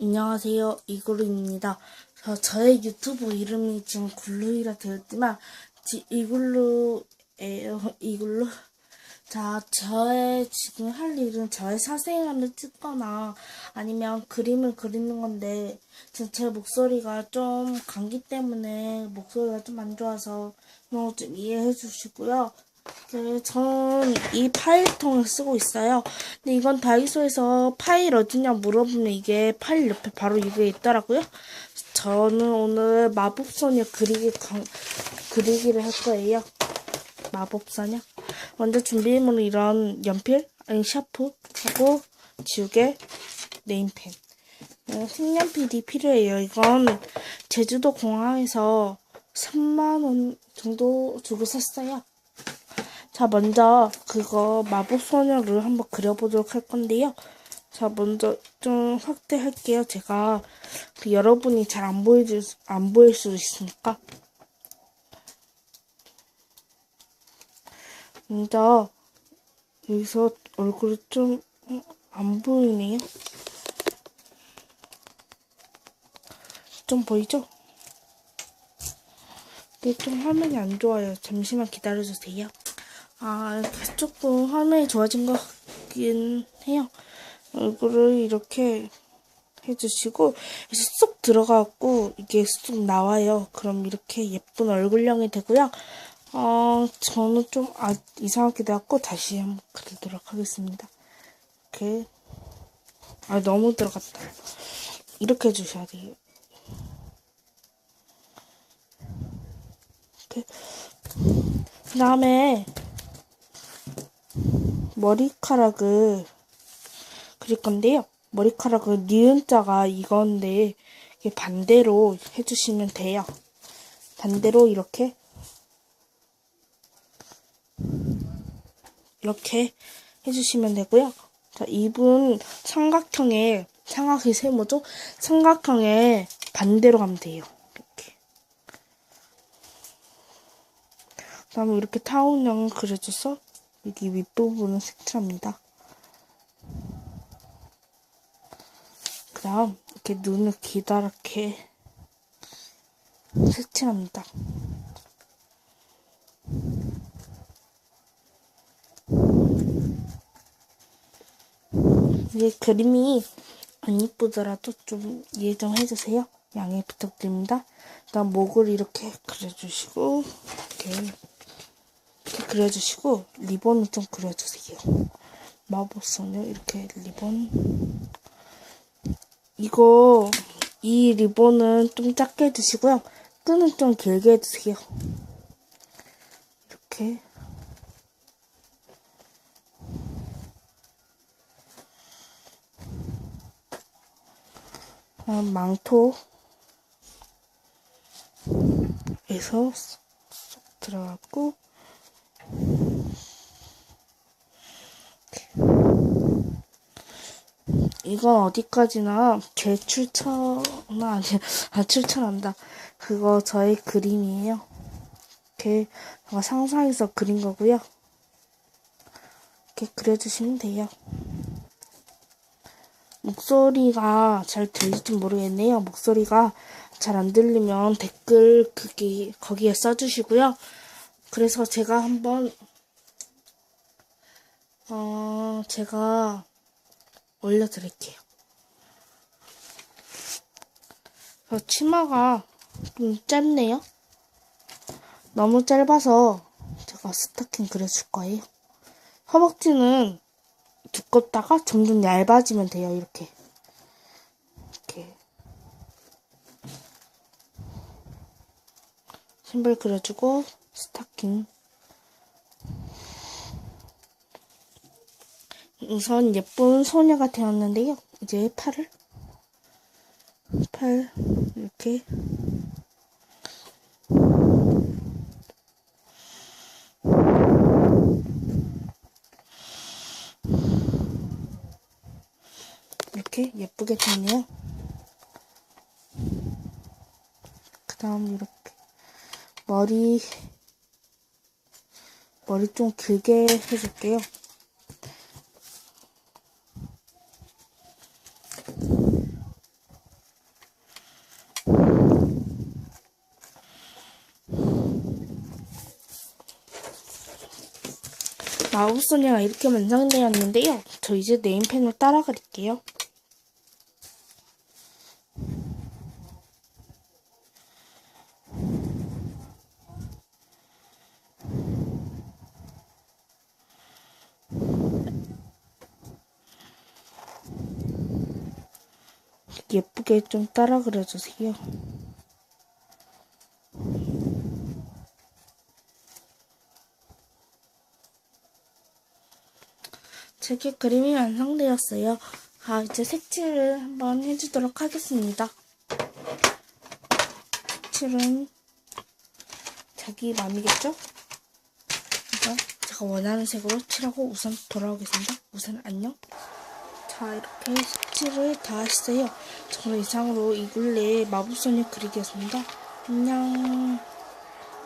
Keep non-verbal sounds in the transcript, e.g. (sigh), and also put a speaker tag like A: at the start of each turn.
A: 안녕하세요. 이글루입니다. 저, 저의 유튜브 이름이 지금 글루이라 되었지만, 지, 이글루예요. 이글루. 자, 저의 지금 할 일은 저의 사생활을 찍거나 아니면 그림을 그리는 건데, 지금 제 목소리가 좀 감기 때문에 목소리가 좀 안 좋아서 너무 좀 이해해 주시고요. 네, 전 이 파일통을 쓰고 있어요. 근데 이건 다이소에서 파일 어디냐 물어보면 이게 파일 옆에 바로 이게 있더라고요. 저는 오늘 마법소녀 그리기 강, 그리기를 할 거예요. 마법소녀. 먼저 준비물은 이런 연필, 아니 샤프, 하고 지우개, 네임펜. 어, 색연필이 필요해요. 이건 제주도 공항에서 3만원 정도 주고 샀어요. 자, 먼저 그거 마법소녀를 한번 그려보도록 할 건데요. 자, 먼저 좀 확대할게요. 제가 그 여러분이 잘 안 보여줄, 수- 안 보일 수도 있으니까. 먼저 여기서 얼굴이 좀 안 보이네요. 좀 보이죠? 이게 좀 화면이 안 좋아요. 잠시만 기다려주세요. 아, 조금 화면이 좋아진 것 같긴 해요. 얼굴을 이렇게 해주시고, 쏙 들어가고, 이게 쏙 나와요. 그럼 이렇게 예쁜 얼굴형이 되고요. 어, 저는 좀, 아, 이상하게 돼갖고, 다시 한번 그리도록 하겠습니다. 이렇게. 아, 너무 들어갔다. 이렇게 해주셔야 돼요. 이렇게. 그 다음에, 머리카락을 그릴 건데요. 머리카락은 니은자가 이건데 반대로 해주시면 돼요. 반대로 이렇게 이렇게 해주시면 되고요. 자, 입은 삼각형에 삼각이 세모죠? 삼각형에 반대로 가면 돼요. 이렇게. 그다음에 이렇게 타원형을 그려줘서 여기 윗부분은 색칠합니다. 그 다음 이렇게 눈을 기다랗게 색칠합니다. 이게 그림이 안 이쁘더라도 좀 이해 좀 해주세요. 양해 부탁드립니다. 그다음 목을 이렇게 그려주시고 이렇게 그려주시고 리본을 좀 그려주세요. 마법소녀 이렇게 리본 이거 이 리본은 좀 작게 해주시고요. 끈은 좀 길게 해주세요. 이렇게 어, 망토에서 쏙 들어갔고 이건 어디까지나 제 출처는 아니 (laughs) 아 출처란다. 그거 저의 그림이에요. 이렇게 제가 상상해서 그린 거고요. 이렇게 그려주시면 돼요. 목소리가 잘 들릴지 모르겠네요. 목소리가 잘 안 들리면 댓글 그기 거기에 써주시고요. 그래서 제가 한번 어 제가 올려드릴게요. 저 치마가 좀 짧네요. 너무 짧아서 제가 스타킹 그려줄 거예요. 허벅지는 두껍다가 점점 얇아지면 돼요. 이렇게. 이렇게. 신발 그려주고 스타킹. 우선 예쁜 소녀가 되었는데요. 이제 팔을 팔 이렇게 이렇게 예쁘게 됐네요. 그 다음 이렇게 머리 머리 좀 길게 해줄게요. 마법소녀가 이렇게 완성되었는데요. 저 이제 네임펜을 따라 그릴게요. 예쁘게 좀 따라 그려주세요. 제게 그림이 완성되었어요. 아, 이제 색칠을 한번 해주도록 하겠습니다. 색칠은 자기 마음이겠죠? 그래서 제가 원하는 색으로 칠하고 우선 돌아오겠습니다. 우선 안녕. 자, 이렇게 색칠을 다 했어요. 저는 이상으로 이 굴레에 마법소녀 그리기였습니다. 안녕.